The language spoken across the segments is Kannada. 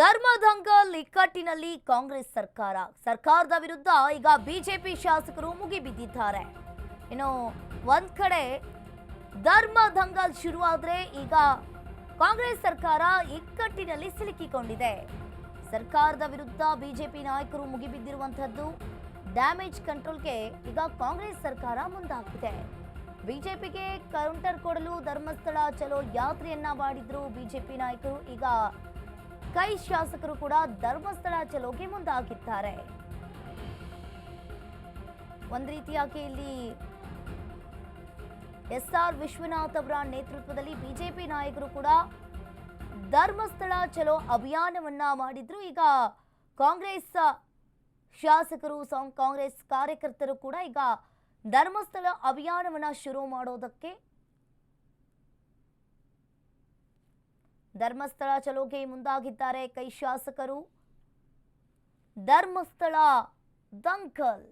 ಧರ್ಮದಂಗಲ್ ಇಕ್ಕಟ್ಟಿನಲ್ಲಿ ಕಾಂಗ್ರೆಸ್ ಸರ್ಕಾರ. ಸರ್ಕಾರದ ವಿರುದ್ಧ ಈಗ ಬಿಜೆಪಿ ಶಾಸಕರು ಮುಗಿಬಿದ್ದಿದ್ದಾರೆ ಇನ್ನು ಒಂದ್ ಕಡೆ ಧರ್ಮದಂಗಲ್ ಶುರುವಾದ್ರೆ ಈಗ ಕಾಂಗ್ರೆಸ್ ಸರ್ಕಾರ ಇಕ್ಕಟ್ಟಿನಲ್ಲಿ ಸಿಲುಕಿಕೊಂಡಿದೆ. ಸರ್ಕಾರದ ವಿರುದ್ಧ ಬಿಜೆಪಿ ನಾಯಕರು ಮುಗಿಬಿದ್ದಿರುವಂತಹದ್ದು ಡ್ಯಾಮೇಜ್ ಕಂಟ್ರೋಲ್ಗೆ ಈಗ ಕಾಂಗ್ರೆಸ್ ಸರ್ಕಾರ ಮುಂದಾಗಿದೆ ಬಿಜೆಪಿಗೆ ಕೌಂಟರ್ ಕೊಡಲು ಧರ್ಮಸ್ಥಳ ಚಲೋ ಯಾತ್ರೆಯನ್ನ ಮಾಡಿದ್ರು ಬಿಜೆಪಿ ನಾಯಕರು. ಈಗ ಕೈ ಶಾಸಕರು ಕೂಡ ಧರ್ಮಸ್ಥಳ ಚಲೋಗೆ ಮುಂದಾಗಿದ್ದಾರೆ. ಒಂದು ರೀತಿಯಾಗಿ ಇಲ್ಲಿ ಎಸ್ ಆರ್ ವಿಶ್ವನಾಥ್ ಅವರ ನೇತೃತ್ವದಲ್ಲಿ ಬಿಜೆಪಿ ನಾಯಕರು ಕೂಡ ಧರ್ಮಸ್ಥಳ ಚಲೋ ಅಭಿಯಾನವನ್ನ ಮಾಡಿದ್ರು. ಈಗ ಕಾಂಗ್ರೆಸ್ ಶಾಸಕರು ಕಾಂಗ್ರೆಸ್ ಕಾರ್ಯಕರ್ತರು ಕೂಡ ಈಗ ಧರ್ಮಸ್ಥಳ ಅಭಿಯಾನವನ್ನ ಶುರು ಮಾಡೋದಕ್ಕೆ ಧರ್ಮಸ್ಥಳ ಚಲೋಗೆ ಮುಂದಾಗಿದ್ದಾರೆ ಕೈ ಶಾಸಕರು. ಧರ್ಮಸ್ಥಳ ದಂಗಲ್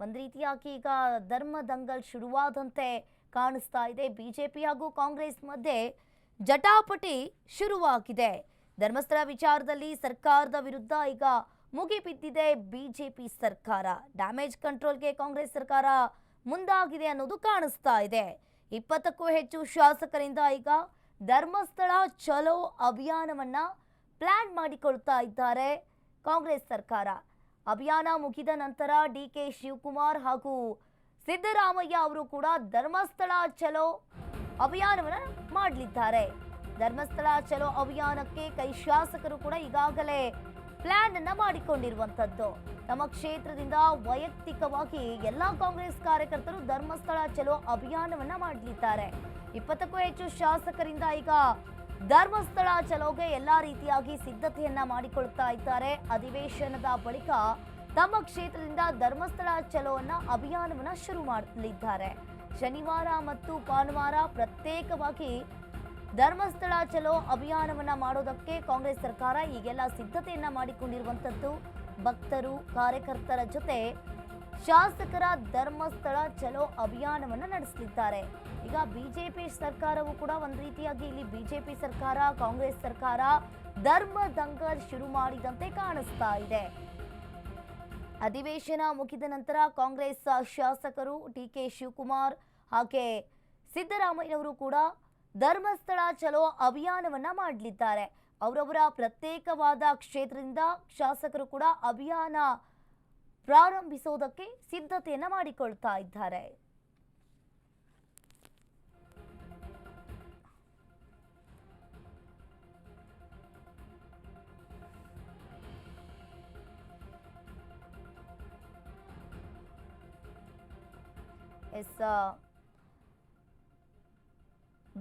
ಒಂದು ರೀತಿಯಾಗಿ ಈಗ ಧರ್ಮ ದಂಗಲ್ ಶುರುವಾದಂತೆ ಕಾಣಿಸ್ತಾ ಇದೆ. ಬಿಜೆಪಿ ಹಾಗೂ ಕಾಂಗ್ರೆಸ್ ಮಧ್ಯೆ ಜಟಾಪಟಿ ಶುರುವಾಗಿದೆ. ಧರ್ಮಸ್ಥಳ ವಿಚಾರದಲ್ಲಿ ಸರ್ಕಾರದ ವಿರುದ್ಧ ಈಗ ಮುಗಿಬಿದ್ದಿದೆ ಬಿಜೆಪಿ ಸರ್ಕಾರ. ಡ್ಯಾಮೇಜ್ ಕಂಟ್ರೋಲ್ಗೆ ಕಾಂಗ್ರೆಸ್ ಸರ್ಕಾರ ಮುಂದಾಗಿದೆ ಅನ್ನೋದು ಕಾಣಿಸ್ತಾ ಇದೆ. ಇಪ್ಪತ್ತಕ್ಕೂ ಹೆಚ್ಚು ಶಾಸಕರಿಂದ ಈಗ ಧರ್ಮಸ್ಥಳ ಚಲೋ ಅಭಿಯಾನವನ್ನು ಪ್ಲಾನ್ ಮಾಡಿಕೊಳ್ತಾ ಇದ್ದಾರೆ ಕಾಂಗ್ರೆಸ್ ಸರ್ಕಾರ. ಅಭಿಯಾನ ಮುಗಿದ ನಂತರ ಡಿ ಕೆ ಶಿವಕುಮಾರ್ ಹಾಗೂ ಸಿದ್ದರಾಮಯ್ಯ ಅವರು ಕೂಡ ಧರ್ಮಸ್ಥಳ ಚಲೋ ಅಭಿಯಾನವನ್ನ ಮಾಡಲಿದ್ದಾರೆ. ಧರ್ಮಸ್ಥಳ ಚಲೋ ಅಭಿಯಾನಕ್ಕೆ ಕೈ ಶಾಸಕರು ಕೂಡ ಈಗಾಗಲೇ ಪ್ಲಾನ್ ಅನ್ನ ಮಾಡಿಕೊಂಡಿರುವಂತದ್ದು. ನಮ್ಮ ಕ್ಷೇತ್ರದಿಂದ ವೈಯಕ್ತಿಕವಾಗಿ ಎಲ್ಲಾ ಕಾಂಗ್ರೆಸ್ ಕಾರ್ಯಕರ್ತರು ಧರ್ಮಸ್ಥಳ ಚಲೋ ಅಭಿಯಾನವನ್ನ ಮಾಡಲಿದ್ದಾರೆ. ಇಪ್ಪತ್ತಕ್ಕೂ ಹೆಚ್ಚು ಶಾಸಕರಿಂದ ಈಗ ಧರ್ಮಸ್ಥಳ ಚಲೋಗೆ ಎಲ್ಲಾ ರೀತಿಯಾಗಿ ಸಿದ್ಧತೆಯನ್ನ ಮಾಡಿಕೊಳ್ತಾ ಇದ್ದಾರೆ. ಅಧಿವೇಶನದ ಬಳಿಕ ತಮ್ಮ ಕ್ಷೇತ್ರದಿಂದ ಧರ್ಮಸ್ಥಳ ಚಲೋವನ್ನ ಅಭಿಯಾನವನ್ನ ಶುರು ಮಾಡಲಿದ್ದಾರೆ. ಶನಿವಾರ ಮತ್ತು ಭಾನುವಾರ ಪ್ರತ್ಯೇಕವಾಗಿ ಧರ್ಮಸ್ಥಳ ಚಲೋ ಅಭಿಯಾನವನ್ನ ಮಾಡೋದಕ್ಕೆ ಕಾಂಗ್ರೆಸ್ ಸರ್ಕಾರ ಈಗೆಲ್ಲ ಸಿದ್ಧತೆಯನ್ನ ಮಾಡಿಕೊಂಡಿರುವಂತದ್ದು. ಭಕ್ತರು, ಕಾರ್ಯಕರ್ತರ ಜೊತೆ ಶಾಸಕರ ಧರ್ಮಸ್ಥಳ ಚಲೋ ಅಭಿಯಾನವನ್ನು ನಡೆಸಲಿದ್ದಾರೆ ಈಗ ಬಿಜೆಪಿ ಸರ್ಕಾರವು ಕೂಡ ಒಂದು ರೀತಿಯಾಗಿ ಇಲ್ಲಿ ಬಿಜೆಪಿ ಸರ್ಕಾರ, ಕಾಂಗ್ರೆಸ್ ಸರ್ಕಾರ ಧರ್ಮ ದಂಗಲ್ ಶುರು ಮಾಡಿದಂತೆ ಕಾಣಿಸ್ತಾ ಇದೆ. ಅಧಿವೇಶನ ಮುಗಿದ ನಂತರ ಕಾಂಗ್ರೆಸ್ ಶಾಸಕರು ಡಿ ಕೆ ಶಿವಕುಮಾರ್ ಹಾಗೆ ಸಿದ್ದರಾಮಯ್ಯನವರು ಕೂಡ ಧರ್ಮಸ್ಥಳ ಚಲೋ ಅಭಿಯಾನವನ್ನ ಮಾಡಲಿದ್ದಾರೆ. ಅವರವರ ಪ್ರತ್ಯೇಕವಾದ ಕ್ಷೇತ್ರದಿಂದ ಶಾಸಕರು ಕೂಡ ಅಭಿಯಾನ ಪ್ರಾರಂಭಿಸೋದಕ್ಕೆ ಸಿದ್ಧತೆಯನ್ನು ಮಾಡಿಕೊಳ್ತಾ ಇದ್ದಾರೆ. ಎಸ್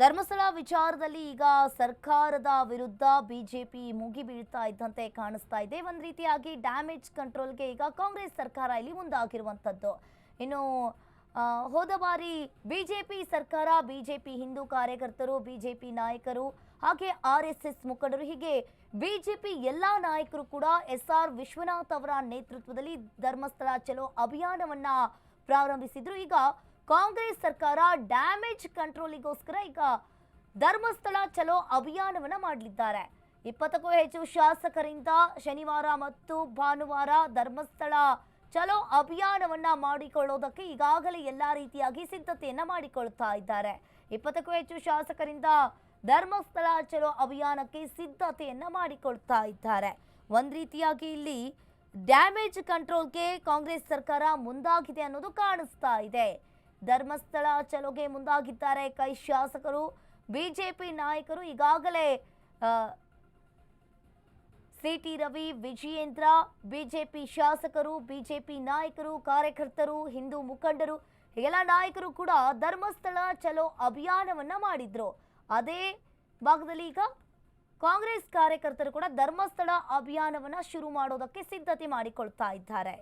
ಧರ್ಮಸ್ಥಳ ವಿಚಾರದಲ್ಲಿ ಈಗ ಸರ್ಕಾರದ ವಿರುದ್ಧ ಬಿಜೆಪಿ ಮುಗಿ ಬೀಳ್ತಾ ಇದ್ದಂತೆ ಕಾಣಿಸ್ತಾ ಇದೆ. ಒಂದು ರೀತಿಯಾಗಿ ಡ್ಯಾಮೇಜ್ ಕಂಟ್ರೋಲ್ಗೆ ಈಗ ಕಾಂಗ್ರೆಸ್ ಸರ್ಕಾರ ಇಲ್ಲಿ ಮುಂದಾಗಿರುವಂಥದ್ದು. ಇನ್ನು ಹೋದ ಬಾರಿ ಬಿಜೆಪಿ ಸರ್ಕಾರ, ಬಿಜೆಪಿ ಹಿಂದೂ ಕಾರ್ಯಕರ್ತರು, ಬಿಜೆಪಿ ನಾಯಕರು, ಹಾಗೆ ಆರ್ ಎಸ್ ಎಸ್ ಮುಖಂಡರು, ಹೀಗೆ ಬಿಜೆಪಿ ಎಲ್ಲ ನಾಯಕರು ಕೂಡ ಎಸ್ ಆರ್ ವಿಶ್ವನಾಥ್ ಅವರ ನೇತೃತ್ವದಲ್ಲಿ ಧರ್ಮಸ್ಥಳ ಚಲೋ ಅಭಿಯಾನವನ್ನ ಪ್ರಾರಂಭಿಸಿದ್ರು. ಈಗ ಕಾಂಗ್ರೆಸ್ ಸರ್ಕಾರ ಡ್ಯಾಮೇಜ್ ಕಂಟ್ರೋಲಿಗೋಸ್ಕರ ಈಗ ಧರ್ಮಸ್ಥಳ ಚಲೋ ಅಭಿಯಾನವನ್ನ ಮಾಡಲಿದ್ದಾರೆ. ಇಪ್ಪತ್ತಕ್ಕೂ ಹೆಚ್ಚು ಶಾಸಕರಿಂದ ಶನಿವಾರ ಮತ್ತು ಭಾನುವಾರ ಧರ್ಮಸ್ಥಳ ಚಲೋ ಅಭಿಯಾನವನ್ನ ಮಾಡಿಕೊಳ್ಳೋದಕ್ಕೆ ಈಗಾಗಲೇ ಎಲ್ಲ ರೀತಿಯಾಗಿ ಸಿದ್ಧತೆಯನ್ನ ಮಾಡಿಕೊಳ್ತಾ ಇದ್ದಾರೆ. ಇಪ್ಪತ್ತಕ್ಕೂ ಹೆಚ್ಚು ಶಾಸಕರಿಂದ ಧರ್ಮಸ್ಥಳ ಚಲೋ ಅಭಿಯಾನಕ್ಕೆ ಸಿದ್ಧತೆಯನ್ನ ಮಾಡಿಕೊಳ್ತಾ ಇದ್ದಾರೆ. ಒಂದ್ ರೀತಿಯಾಗಿ ಇಲ್ಲಿ ಡ್ಯಾಮೇಜ್ ಕಂಟ್ರೋಲ್ಗೆ ಕಾಂಗ್ರೆಸ್ ಸರ್ಕಾರ ಮುಂದಾಗಿದೆ ಅನ್ನೋದು ಕಾಣಿಸ್ತಾ ಇದೆ. ಧರ್ಮಸ್ಥಳ ಚಲೋಗೆ ಮುಂದಾಗಿದ್ದಾರೆ. ಕೈ ಶಾಸಕರು, ಬಿಜೆಪಿ ನಾಯಕರು ಈಗಾಗಲೇ C C T Ravi, Vijayendra, BJP ಶಾಸಕರು, ಬಿಜೆಪಿ ನಾಯಕರು, ಕಾರ್ಯಕರ್ತರು, ಹಿಂದೂ ಮುಖಂಡರು, ಎಲ್ಲ ನಾಯಕರು ಕೂಡ ಧರ್ಮಸ್ಥಳ ಚಲೋ ಅಭಿಯಾನವನ್ನ ಮಾಡಿದ್ರು. ಅದೇ ಭಾಗದಲ್ಲಿ ಈಗ ಕಾಂಗ್ರೆಸ್ ಕಾರ್ಯಕರ್ತರು ಕೂಡ ಧರ್ಮಸ್ಥಳ ಅಭಿಯಾನವನ್ನ ಶುರು ಮಾಡೋದಕ್ಕೆ ಸಿದ್ಧತೆ ಮಾಡಿಕೊಳ್ತಾ ಇದ್ದಾರೆ.